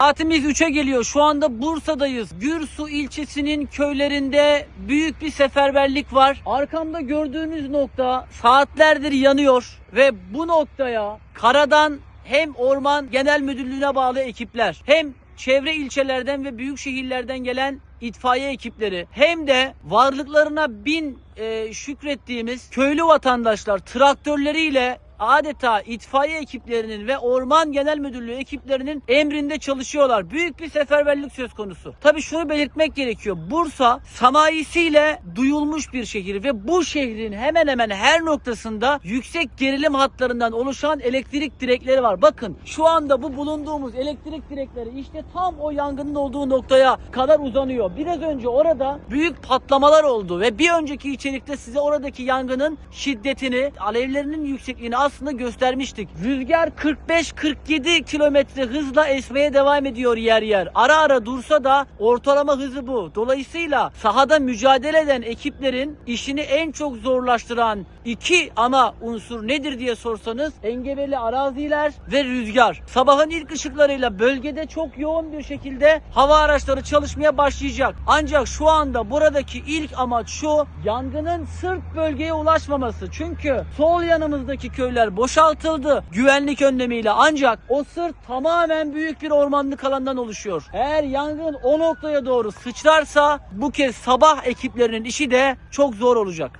Saatimiz 3'e geliyor. Şu anda Bursa'dayız. Gürsu ilçesinin köylerinde büyük bir seferberlik var. Arkamda gördüğünüz nokta saatlerdir yanıyor ve bu noktaya karadan hem Orman Genel Müdürlüğü'ne bağlı ekipler hem çevre ilçelerden ve büyük şehirlerden gelen itfaiye ekipleri hem de varlıklarına bin e, şükrettiğimiz köylü vatandaşlar traktörleriyle adeta itfaiye ekiplerinin ve Orman Genel Müdürlüğü ekiplerinin emrinde çalışıyorlar. Büyük bir seferberlik söz konusu. Tabii şunu belirtmek gerekiyor. Bursa sanayisiyle duyulmuş bir şehir ve bu şehrin hemen hemen her noktasında yüksek gerilim hatlarından oluşan elektrik direkleri var. Bakın şu anda bu bulunduğumuz elektrik direkleri işte tam o yangının olduğu noktaya kadar uzanıyor. Biraz önce orada büyük patlamalar oldu ve bir önceki içerikte size oradaki yangının şiddetini, alevlerinin yüksekliğini aslında göstermiştik. Rüzgar 45-47 kilometre hızla esmeye devam ediyor yer yer. Ara ara dursa da ortalama hızı bu. Dolayısıyla sahada mücadele eden ekiplerin işini en çok zorlaştıran iki ana unsur nedir diye sorsanız engebeli araziler ve rüzgar. Sabahın ilk ışıklarıyla bölgede çok yoğun bir şekilde hava araçları çalışmaya başlayacak. Ancak şu anda buradaki ilk amaç şu yangının sırt bölgeye ulaşmaması. Çünkü sol yanımızdaki köyler boşaltıldı güvenlik önlemiyle ancak o sırt tamamen büyük bir ormanlık alandan oluşuyor. Eğer yangın o noktaya doğru sıçrarsa bu kez sabah ekiplerinin işi de çok zor olacak.